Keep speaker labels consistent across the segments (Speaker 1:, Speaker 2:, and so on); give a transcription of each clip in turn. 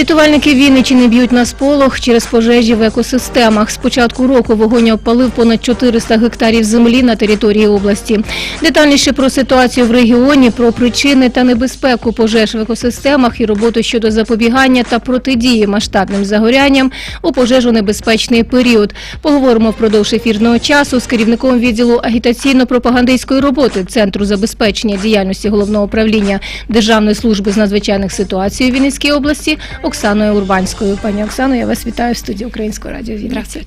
Speaker 1: Рятувальники Вінничини б'ють на сполох через пожежі в екосистемах. З початку року вогонь опалив понад 400 гектарів землі на території області. Детальніше про ситуацію в регіоні, про причини та небезпеку пожеж в екосистемах і роботу щодо запобігання та протидії масштабним загорянням у пожежонебезпечний період. Поговоримо впродовж ефірного часу з керівником відділу агітаційно-пропагандистської роботи Центру забезпечення діяльності головного управління Державної служби з надзвичайних ситуацій у Вінницькій області Оксаною Урбанською. Пані Оксано, я вас вітаю в студії Українського радіо Вінниці.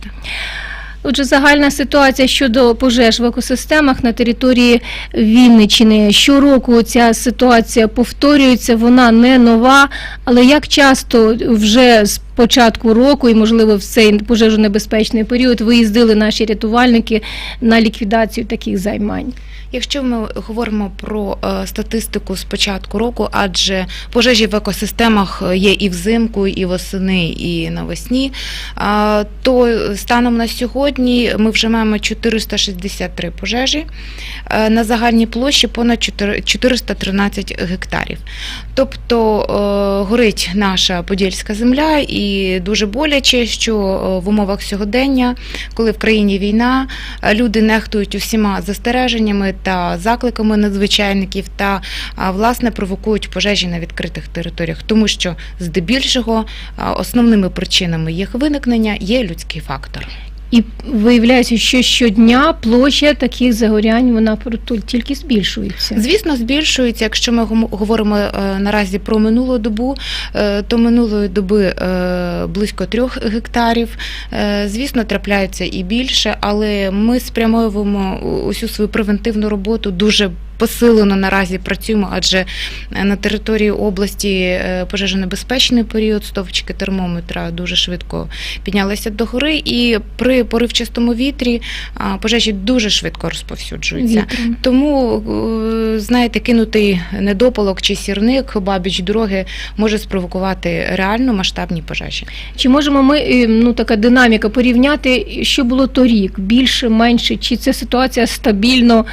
Speaker 1: Отже, загальна ситуація щодо пожеж в екосистемах на території Вінниччини. Щороку ця ситуація повторюється, вона не нова. Але як часто вже з початку року і, можливо, в цей пожежонебезпечний період виїздили наші рятувальники на ліквідацію таких займань?
Speaker 2: Якщо ми говоримо про е, статистику з початку року, адже пожежі в екосистемах є і взимку, і восени, і навесні, то станом на сьогодні ми вже маємо 463 пожежі е, на загальній площі понад 413 гектарів. Тобто е, горить наша подільська земля, і дуже боляче, що е, в умовах сьогодення, коли в країні війна, е, люди нехтують усіма застереженнями та закликами надзвичайників та власне провокують пожежі на відкритих територіях, тому що здебільшого основними причинами їх виникнення є людський фактор.
Speaker 1: І виявляється, що щодня площа таких загорянь вона тільки збільшується.
Speaker 2: Звісно, збільшується. Якщо ми говоримо е, наразі про минулу добу, е, то минулої доби е, близько трьох гектарів. Звісно, трапляється і більше, але ми спрямовуємо усю свою превентивну роботу дуже. Посилено наразі працюємо, адже на території області е, пожежонебезпечний період, стовпчики термометра дуже швидко піднялися до гори, і при поривчастому вітрі пожежі дуже швидко розповсюджуються.
Speaker 1: Вітром.
Speaker 2: Тому, е, знаєте, кинутий недопалок чи сірник бабіч дороги може спровокувати реально масштабні пожежі.
Speaker 1: Чи можемо ми е, ну така динаміка порівняти, що було торік? Більше, менше? Чи це ситуація стабільно?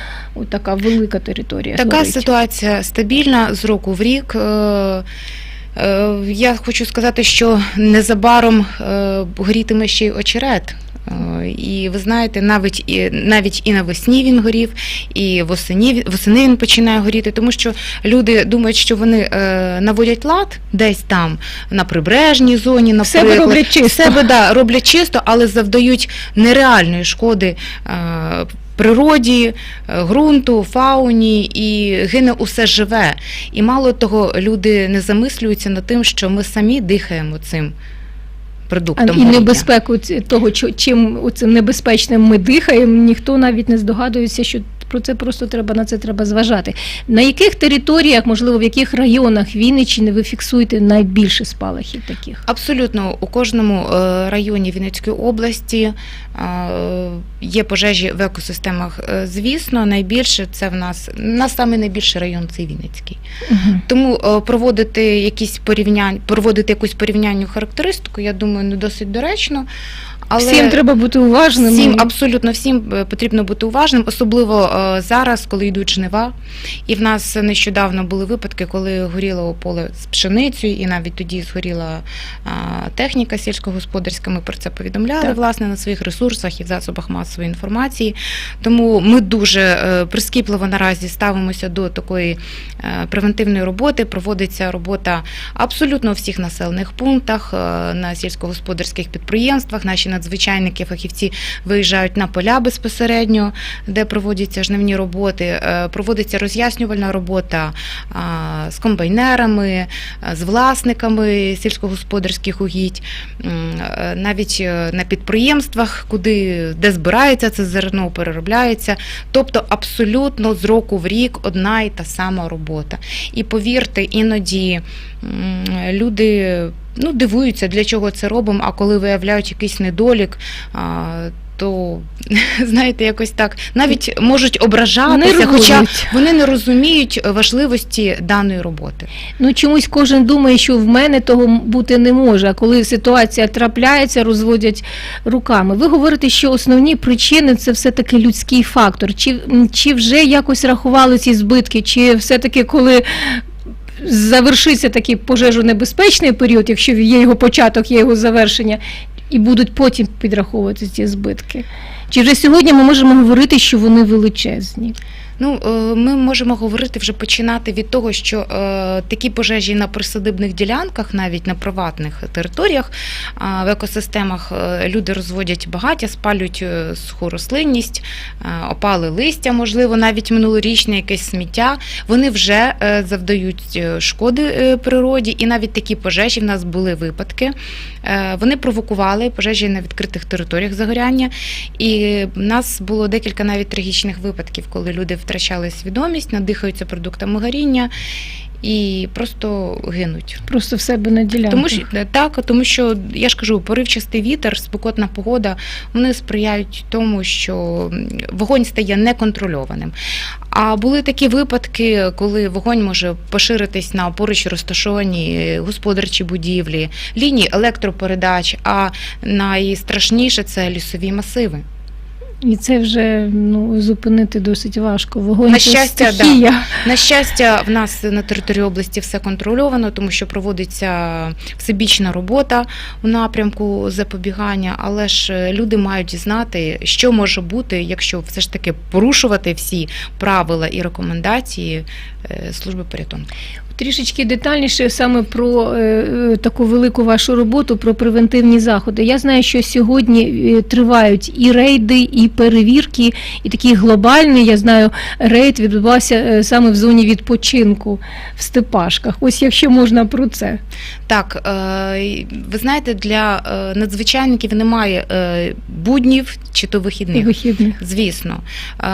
Speaker 1: Така велика територія.
Speaker 2: Така
Speaker 1: горить?
Speaker 2: ситуація стабільна з року в рік. Е, е, Я хочу сказати, що незабаром е, горітиме ще й очерет. І ви знаєте, навіть і навіть і навесні він горів, і восені восени він починає горіти, тому що люди думають, що вони е, наводять лад десь там на прибережній зоні,
Speaker 1: В себе роблять чисто.
Speaker 2: себе да, роблять чисто, але завдають нереальної шкоди е, природі, е, ґрунту, фауні і гине усе живе. І мало того, люди не замислюються над тим, що ми самі дихаємо цим продуктом.
Speaker 1: і небезпеку того, чим цим небезпечним ми дихаємо, ніхто навіть не здогадується, що про це просто треба на це треба зважати. На яких територіях, можливо, в яких районах Вінниччини ви фіксуєте найбільше спалахів таких?
Speaker 2: Абсолютно у кожному е, районі Вінницької області е, є пожежі в екосистемах. Е, Звісно, найбільше це в нас у нас саме найбільший район це Вінницький.
Speaker 1: Угу.
Speaker 2: Тому проводити якісь порівняння, проводити якусь порівнянню характеристику, я думаю, не досить доречно. Але
Speaker 1: Всім треба бути уважним.
Speaker 2: всім абсолютно всім е, потрібно бути уважним, особливо е, зараз, коли йдуть жнива. І в нас нещодавно були випадки, коли горіло поле з пшеницею, і навіть тоді згоріла техніка сільськогосподарська. Ми про це повідомляли
Speaker 1: Так.
Speaker 2: власне на своїх ресурсах і в засобах масової інформації. Тому ми дуже е, прискіпливо наразі ставимося до такої превентивної роботи. Проводиться робота абсолютно у всіх населених пунктах, на сільськогосподарських підприємствах. Наші надзвичайники, фахівці виїжджають на поля безпосередньо, де проводяться жнивні роботи. Е, Проводиться роз'яснювальна робота з комбайнерами, з власниками сільськогосподарських угідь, е, навіть е, на підприємствах, куди де збирається це зерно, переробляється. Тобто абсолютно з року в рік одна і та сама робота. І повірте, іноді люди ну, дивуються, для чого це робимо, а коли виявляють якийсь недолік. а, то знаєте, якось так навіть можуть ображатися, хоча вони не розуміють важливості даної роботи.
Speaker 1: Ну чомусь кожен думає, що в мене того бути не може. А коли ситуація трапляється, розводять руками. Ви говорите, що основні причини це все-таки людський фактор. Чи, чи вже якось рахували ці збитки, чи все-таки коли. Завершиться такий пожежонебезпечний період, якщо є його початок, є його завершення, і будуть потім підраховувати ці збитки. Чи вже сьогодні ми можемо говорити, що вони величезні?
Speaker 2: Ну, е, ми можемо говорити вже починати від того, що е, такі пожежі на присадибних ділянках, навіть на приватних територіях, в екосистемах е, люди розводять багаття, спалюють е, суху рослинність, е, опали листя, можливо, навіть минулорічне якесь сміття. Вони вже е, завдають е, шкоди е, природі, і навіть такі пожежі в нас були випадки. Е, Вони провокували пожежі на відкритих територіях загоряння. І в нас було декілька навіть трагічних випадків, коли люди втрачали свідомість, надихаються продуктами горіння і просто гинуть.
Speaker 1: Просто в себе на ділянку.
Speaker 2: Тому що так, тому що я ж кажу, поривчастий вітер, спекотна погода, вони сприяють тому, що вогонь стає неконтрольованим. А були такі випадки, коли вогонь може поширитись на поруч розташовані господарчі будівлі, лінії електропередач. А найстрашніше це лісові масиви.
Speaker 1: І це вже ну, зупинити досить важко. Вогонь
Speaker 2: На
Speaker 1: це
Speaker 2: щастя, да. На щастя, в нас на території області все контрольовано, тому що проводиться всебічна робота у напрямку запобігання, але ж е, люди мають знати, що може бути, якщо все ж таки порушувати всі правила і рекомендації е, служби порятунку.
Speaker 1: Трішечки детальніше саме про е, е, таку велику вашу роботу, про превентивні заходи. Я знаю, що сьогодні е, тривають і рейди, і перевірки, і такий глобальний, я знаю, рейд відбувався саме в зоні відпочинку в Степашках. Ось якщо можна про це.
Speaker 2: Так, е, ви знаєте, для надзвичайників немає буднів чи то вихідних.
Speaker 1: Вихідних.
Speaker 2: Звісно,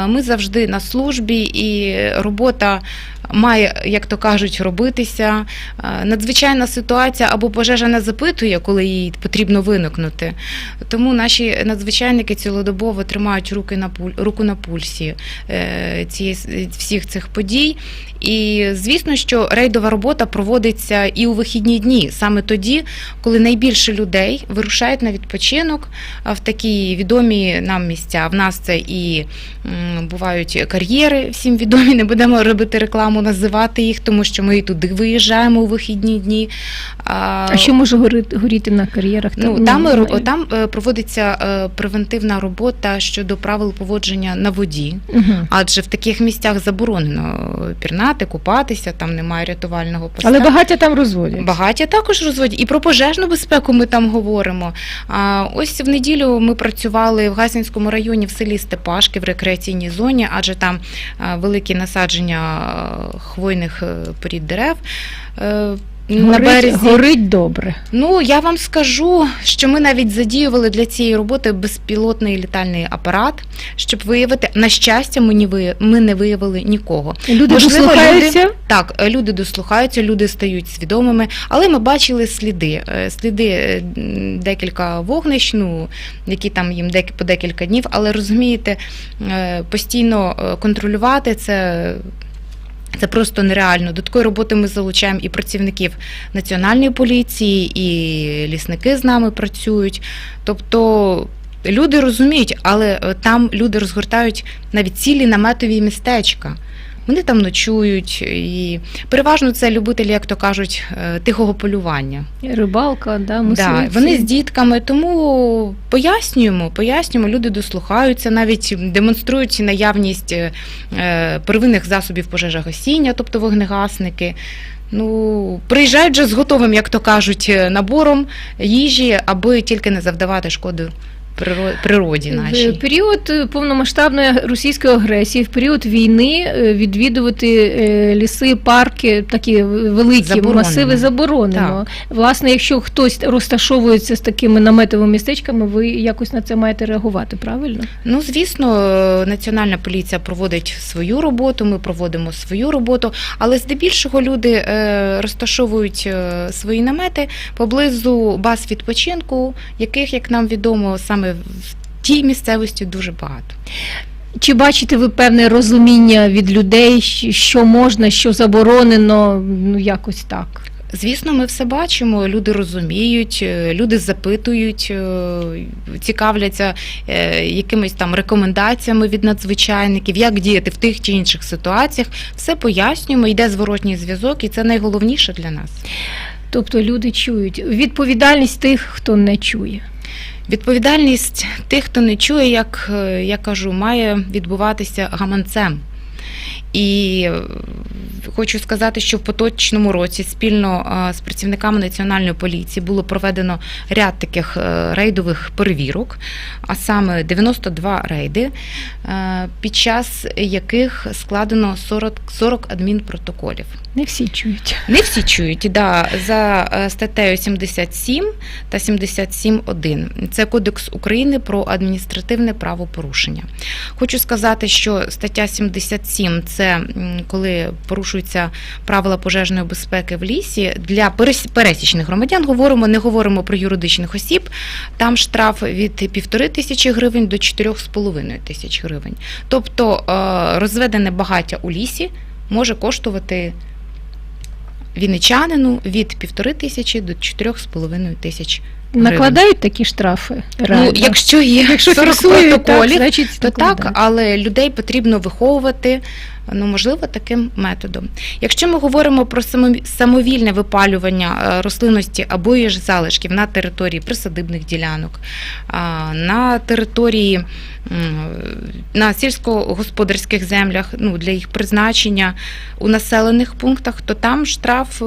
Speaker 2: ми завжди на службі, і робота має, як то кажуть, робитися. Е, Надзвичайна ситуація або пожежа не запитує, коли їй потрібно виникнути. Тому наші надзвичайники цілодобово тримають руки на пуль, руку на пульсі е, всіх цих подій. І звісно, що рейдова робота проводиться і у вихідні дні, саме тоді, коли найбільше людей вирушають на відпочинок в такі відомі нам місця. В нас це і бувають кар'єри, всім відомі, не будемо робити рекламу, називати їх, тому що ми і туди виїжджаємо у вихідні дні.
Speaker 1: А що може горіти, горіти на кар'єрах?
Speaker 2: Ну, там, там е, проводиться е, превентивна робота щодо правил поводження на воді.
Speaker 1: Мгм.
Speaker 2: Адже в таких місцях заборонено пірнати, купатися, там немає рятувального поста.
Speaker 1: Але багаття там розводять.
Speaker 2: Багаття також розводять. І про пожежну безпеку ми там говоримо. А ось в неділю ми працювали в Гасінському районі в селі Степашки в рекреаційній зоні, адже там великі насадження а, хвойних е, порід дерев. Е, На
Speaker 1: Горить,
Speaker 2: березі
Speaker 1: горить добре.
Speaker 2: Ну я вам скажу, що ми навіть задіювали для цієї роботи безпілотний літальний апарат, щоб виявити на щастя, ми не ви- ми не виявили нікого.
Speaker 1: Люди
Speaker 2: Можливо,
Speaker 1: дослухаються.
Speaker 2: Так, е, люди дослухаються, люди стають свідомими, але ми бачили сліди. Сліди декілька вогнищ, ну які там їм дек- по декілька днів. Але розумієте, постійно контролювати це. Це просто нереально. До такої роботи ми залучаємо і працівників національної поліції, і лісники з нами працюють. Тобто люди розуміють, але е, там люди розгортають навіть цілі наметові містечка. Вони там ночують, і переважно це любителі, як то кажуть, е, тихого полювання.
Speaker 1: Рибалка, да,
Speaker 2: Да, вони з дітками, тому пояснюємо, пояснюємо, люди дослухаються, навіть демонструють наявність е, первинних засобів пожежогасіння, тобто вогнегасники. Ну, приїжджають вже з готовим, як то кажуть, е, набором їжі, аби тільки не завдавати шкоди приро- природі
Speaker 1: В період е, повномасштабної російської агресії, в період війни е, відвідувати е, ліси, парки, такі великі
Speaker 2: Заборонено.
Speaker 1: масиви заборонено. Власне, якщо хтось розташовується з такими наметовими містечками, ви якось на це маєте реагувати, правильно?
Speaker 2: Ну, звісно, національна поліція проводить свою роботу, ми проводимо свою роботу, але здебільшого люди розташовують свої намети поблизу баз відпочинку, яких, як нам відомо, саме в тій місцевості дуже багато.
Speaker 1: Чи бачите ви певне розуміння від людей, що можна, що заборонено, ну якось так?
Speaker 2: Звісно, ми все бачимо. Люди розуміють, е, люди запитують, е, цікавляться е, якимись там рекомендаціями від надзвичайників, як діяти в тих чи інших ситуаціях. Все пояснюємо, йде зворотній зв'язок, і це найголовніше для нас.
Speaker 1: Тобто люди чують відповідальність тих, хто не чує.
Speaker 2: Відповідальність тих, хто не чує, як е, я кажу, має відбуватися гаманцем. І хочу сказати, що в поточному році спільно е, з працівниками національної поліції було проведено ряд таких е, рейдових перевірок, а саме 92 рейди, е, під час яких складено 40, 40 адмінпротоколів.
Speaker 1: Не всі чують.
Speaker 2: Не всі чують, да, за статтею 77 та 77.1. Це Кодекс України про адміністративне правопорушення. Хочу сказати, що стаття 77 це м, коли порушуються правила пожежної безпеки в лісі. Для пересічних громадян говоримо, не говоримо про юридичних осіб. Там штраф від півтори тисячі гривень до 4,5 тисяч гривень. Тобто е, розведене багаття у лісі може коштувати вінничанину від півтори тисячі до чотирьох з половиною тисяч.
Speaker 1: Накладають такі штрафи?
Speaker 2: Ну, якщо є
Speaker 1: Якщо
Speaker 2: 40
Speaker 1: фіксують, так, значить,
Speaker 2: то так, але людей потрібно виховувати. Ну, можливо, таким методом. Якщо ми говоримо про самовільне випалювання е, рослинності або її ж залишків на території присадибних ділянок, на території на сільськогосподарських землях, ну для їх призначення у населених пунктах, то там штраф е,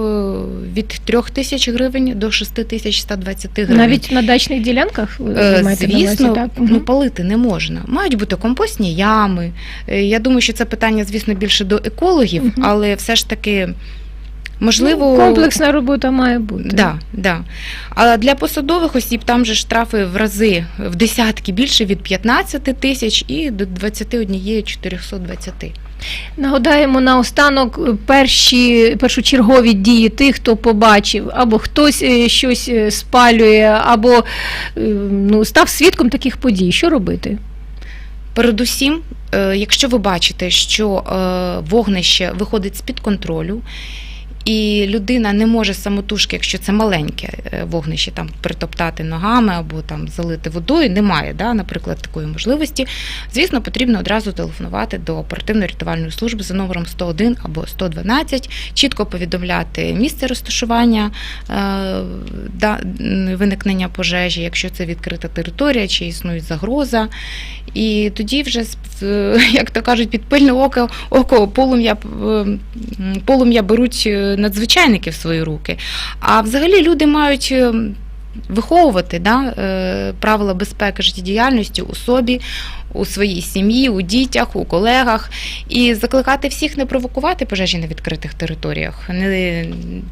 Speaker 2: від 3 тисяч гривень до 6 тисяч 120 гривень.
Speaker 1: Навіть на дачних ділянках
Speaker 2: Е,
Speaker 1: на
Speaker 2: Звісно,
Speaker 1: увазі, так?
Speaker 2: ну палити не можна. Мають бути компостні ями. Е, Я думаю, що це питання, звісно, більше до екологів, але все ж таки можливо
Speaker 1: Ну, комплексна робота має бути.
Speaker 2: Да, да. А для посадових осіб там же штрафи в рази в десятки більше від 15 тисяч і до 21 420.
Speaker 1: Нагадаємо наостанок е, перші першочергові дії тих, хто побачив, або хтось е, щось е, спалює, або ну, став свідком таких подій. Що робити?
Speaker 2: Передусім, якщо ви бачите, що вогнище виходить з-під контролю, і людина не може самотужки, якщо це маленьке е, вогнище, там притоптати ногами або там залити водою, немає, да, наприклад, такої можливості. Звісно, потрібно одразу телефонувати до оперативно-рятувальної служби за номером 101 або 112, чітко повідомляти місце розташування е, да, виникнення пожежі, якщо це відкрита територія, чи існує загроза. І тоді вже, як то кажуть, під пильне око, око полум'я, е, полум'я беруть надзвичайники в свої руки. А взагалі люди мають е, виховувати да, е, правила безпеки життєдіяльності у собі, у своїй сім'ї, у дітях, у колегах, і закликати всіх не провокувати пожежі на відкритих територіях. Не,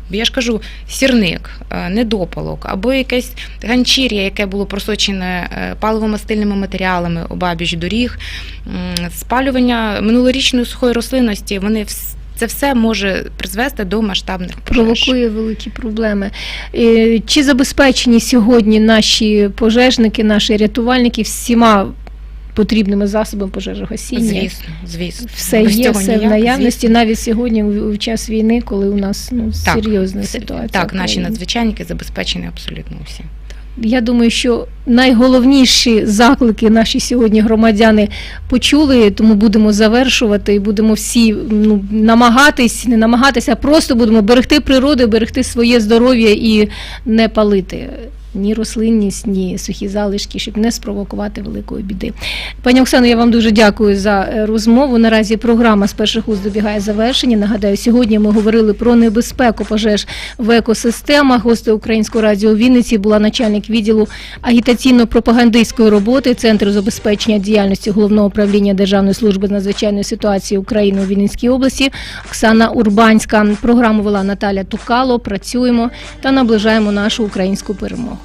Speaker 2: я ж кажу, сірник, е, недопалок або якесь ганчір'я, яке було просочене паливомастильними матеріалами обабіч доріг, спалювання минулорічної сухої рослинності, вони це все може призвести до масштабних пожеж.
Speaker 1: Провокує великі проблеми. Е, Чи забезпечені сьогодні наші пожежники, наші рятувальники всіма потрібними засобами пожежогасіння?
Speaker 2: Звісно, звісно.
Speaker 1: Все
Speaker 2: Без
Speaker 1: є, все в наявності,
Speaker 2: звісно.
Speaker 1: навіть сьогодні в в час війни, коли у нас ну,
Speaker 2: Так,
Speaker 1: серйозна ситуація.
Speaker 2: Так, наші надзвичайники забезпечені абсолютно усі.
Speaker 1: Я думаю, що найголовніші заклики наші сьогодні громадяни почули, тому будемо завершувати і будемо всі ну, намагатись, не намагатися, а просто будемо берегти природу, берегти своє здоров'я і не палити. Ні рослинність, ні сухі залишки, щоб не спровокувати великої біди. Пані Оксано, я вам дуже дякую за е, розмову. Наразі програма з перших уст добігає завершення. Нагадаю, сьогодні ми говорили про небезпеку пожеж в екосистемах. Гостею Українського радіо Вінниці була начальник відділу агітаційно-пропагандистської роботи Центру забезпечення діяльності головного управління Державної служби з надзвичайної ситуації України у Вінницькій області Оксана Урбанська. Програму вела Наталя Тукало. Працюємо та наближаємо нашу українську перемогу.